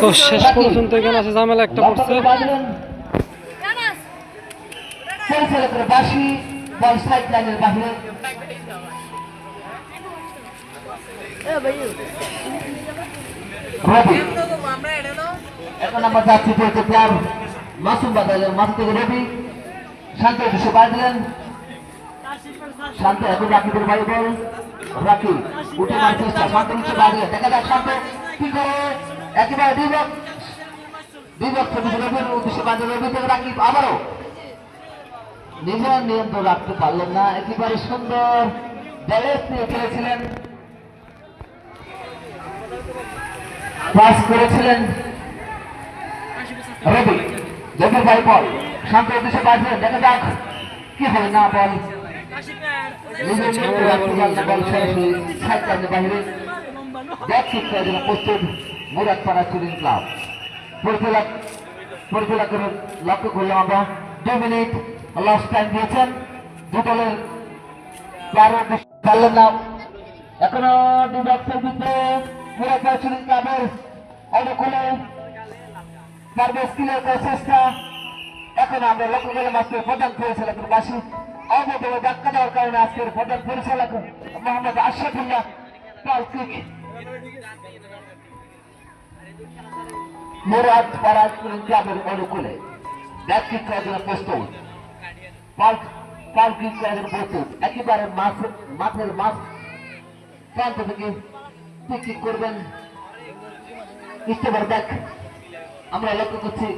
তো শেষ পর্যন্ত এখানে আছে ঝামেলা একটা পড়ছে। এখন আমরা যাচ্ছি যেহেতু প্লেয়ার মাসুম বাদালের মাসুম থেকে রবি। শান্ত উদ্দেশ্যে বার দিলেন। শান্ত এখন রাকিবের বাড়ি বল। রাকি উঠে মার চেষ্টা শান্ত উঠছে বার দিলেন। দেখা যাক শান্ত কি করে। একেবারে রবি থেকে আবারও। নিজের রাখতে পারলেন না, একেবারে সুন্দর ব্যালেন্স খেলেছিলেন। রবি। রবির ভাই বল, শান্ত উদ্দেশ্যে বাজলেন দেখা যাক কি হবে না বল। নিজের নিয়ন্ত্রণ রাখতে পারলেন বল বাইরে। করার জন্য প্রস্তুত। মুরাদপাড়া চুরিং ক্লাব। পরিচালক পরিচালকের লক্ষ্য করলাম আমরা। দু মিনিট লাস্ট টাইম দিয়েছেন। দু দলের পারলেন না। এখনও দু বক্সের ভিতরে মুরাদপাড়া চুরিং ক্লাবের। অনুকূলে পারবে স্কিলের চেষ্টা, এখন আমরা লক্ষ্য করলাম আজকের প্রধান পরিচালকের বাসী অবদলে ধাক্কা দেওয়ার কারণে আজকের প্রধান পরিচালক মোহাম্মদ আশরাফুল্লাহ পাল কিক মুরাদ পাড়াজ ক্লাবের অনুকূলে ব্যাট কিক করার জন্য প্রস্তুত করার জন্য প্রস্তুত। একেবারে মাঠের মাছ প্রান্ত থেকে কিক করবেন। ইস্তেবার দেখ আমরা লক্ষ্য করছি।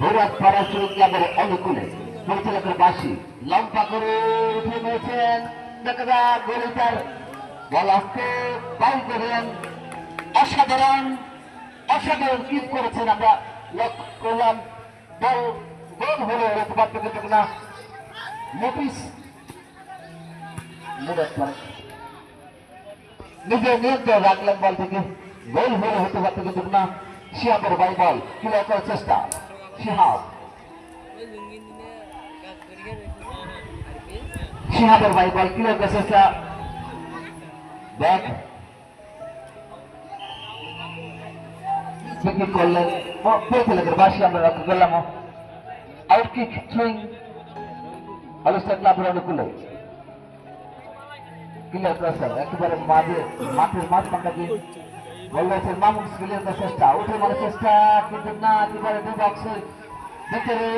মুরাদ পাড়াজ ক্লাবের অনুকূলে পরিচালকের বাসী লম্বা করে উঠে নিয়েছেন। দেখা যাক বল আসতে বাই করেন অসাধারণ অসাধারণ কিক করেছেন আমরা। লক্ষ্য করলাম বল গোল হলো পার্থক্য থেকে না মুরাদ নিজের নিয়ন্ত্রণ রাখলেন বল থেকে। গোল হলে হতে পারত কিন্তু না শিহাবের বাই বল ক্লিয়ার করার চেষ্টা। শিহাব। শিহাবের বাই বল ক্লিয়ার করার চেষ্টা। ব্যাক কি করলেন পরিচালকের বাসী আমরা লক্ষ্য করলাম আউট থ্রুইং আলুস্টার ক্লাবের অনুকূলে ক্লিয়ার করেছেন একেবারে মাঝে মাঠের মাঝ পাকাকে বললেছেন মামুন ক্লিয়ার করার চেষ্টা উঠে মারার চেষ্টা কিন্তু না একেবারে দু বক্সের ভিতরে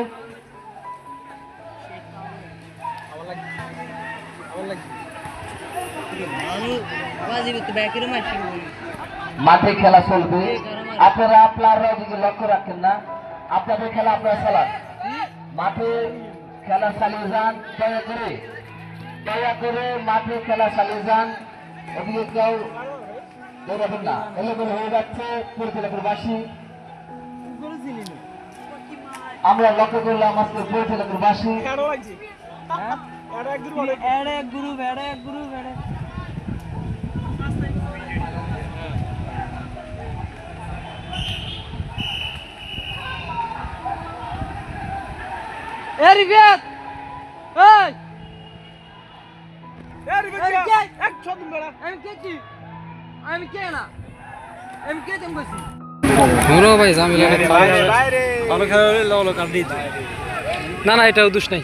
মাঠে খেলা চলবে আপনারা আপনারা ওদিকে লক্ষ্য রাখেন না। আপনাদের খেলা আপনারা চালান। মাঠে খেলা চালিয়ে যান দয়া করে। দয়া করে মাঠে খেলা চালিয়ে যান। ওদিকে কেউ দৌড়াবেন না। এলোমেলো হয়ে যাচ্ছে পরিচালকের বাসী আমরা লক্ষ্য করলাম আজকে পরিচালকের বাসী এ রিফাত এই আমি কে কি আমি কে না আমি কে তুমি নুরো ভাই জামিলা ভালো খেলা হলে কাট দিতে না না এটা দোষ নাই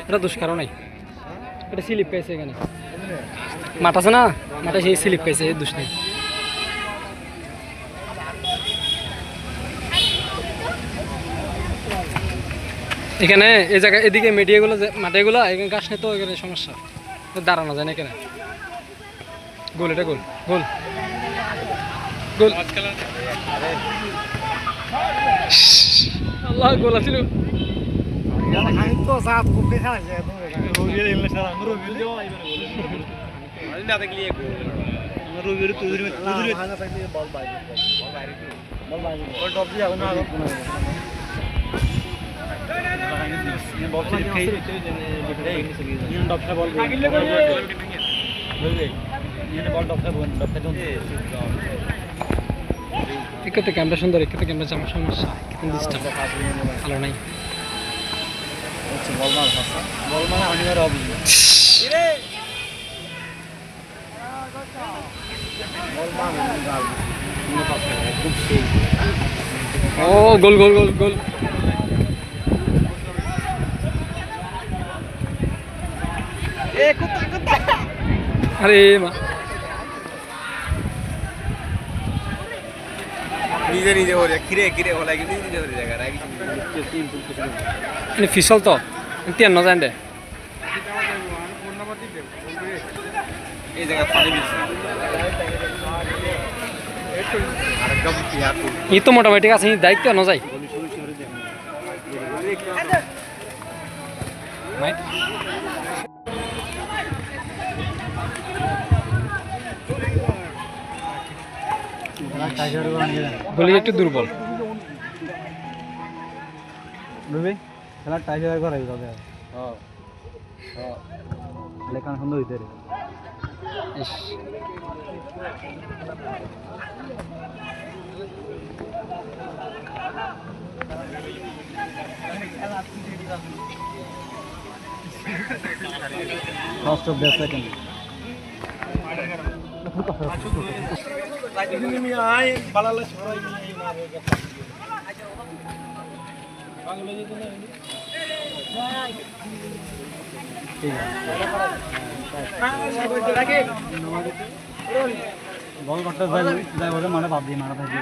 এটা দোষ কারও নাই এটা স্লিপ পেয়েছে এখানে মাঠ আছে না মাঠে সেই স্লিপ পেয়েছে এই দোষ নেই এখানে এই জায়গায় এদিকে মিডিয়াগুলো যে মাঠেগুলো এখানে গাছ নেই তো, এখানে সমস্যা। দাঁড়ানো যায় না এখানে। গোল, এটা গোল গোল। গোল। আল্লাহ, গোল আছিল। এক্ষেত্রে ক্যামেরা সুন্দর এক্ষেত্রে ক্যামেরা আমার সমস্যা ভালো নাই। ও গোল গোল গোল গোল। আরে মা। নিজে নিজে ওরে কিরে কিরে বলা কি নিজে ওরে জায়গা রাখি ini visual to entian no jande এই জায়গা পানি দিছি। ই তো মোটামুটি আছে দায়িত্ব ন যাই মাইট। বলি একটু দুর্বল। বুঝবি খেলা টাইগার করাই তবে লেখান সুন্দর হইতে রে ইস। First of the second ball করতে যাই যাই মানে বাদ দিয়ে মারা থাকি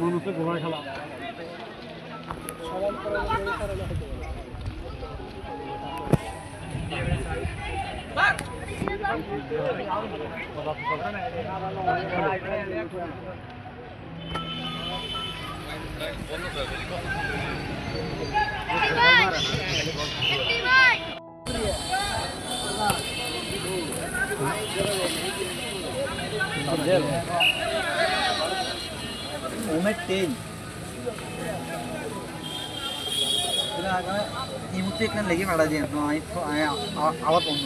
মানুষের গোড়ায় খেলা ওমের তেল এই মুহূর্তে এখানে লেগে মারা যায় তো আমি আবার অন্য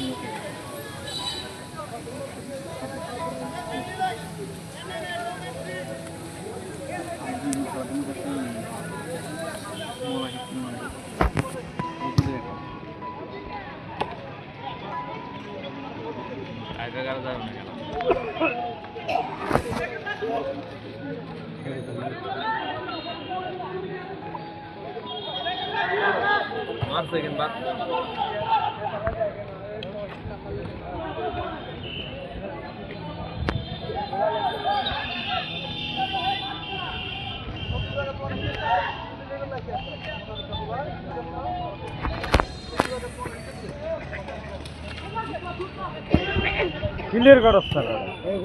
মুখে মারছে কিন্তু ক্লিয়ার করস তারা সেই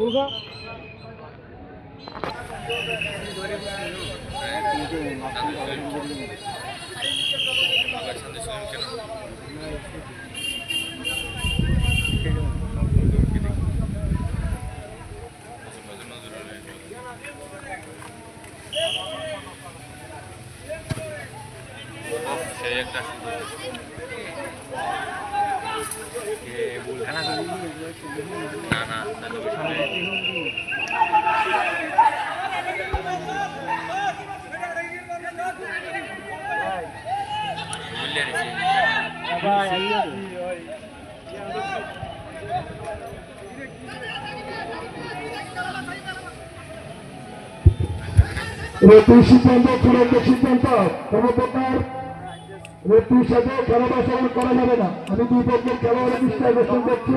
রেতুর সিদ্ধান্ত, চূড়ান্ত সিদ্ধান্ত। কোনো প্রকার রেতুর সাথে খেলা করা যাবে না। আমি দুই পক্ষের খেলোয়াড়ের দৃষ্টি আকর্ষণ করছি।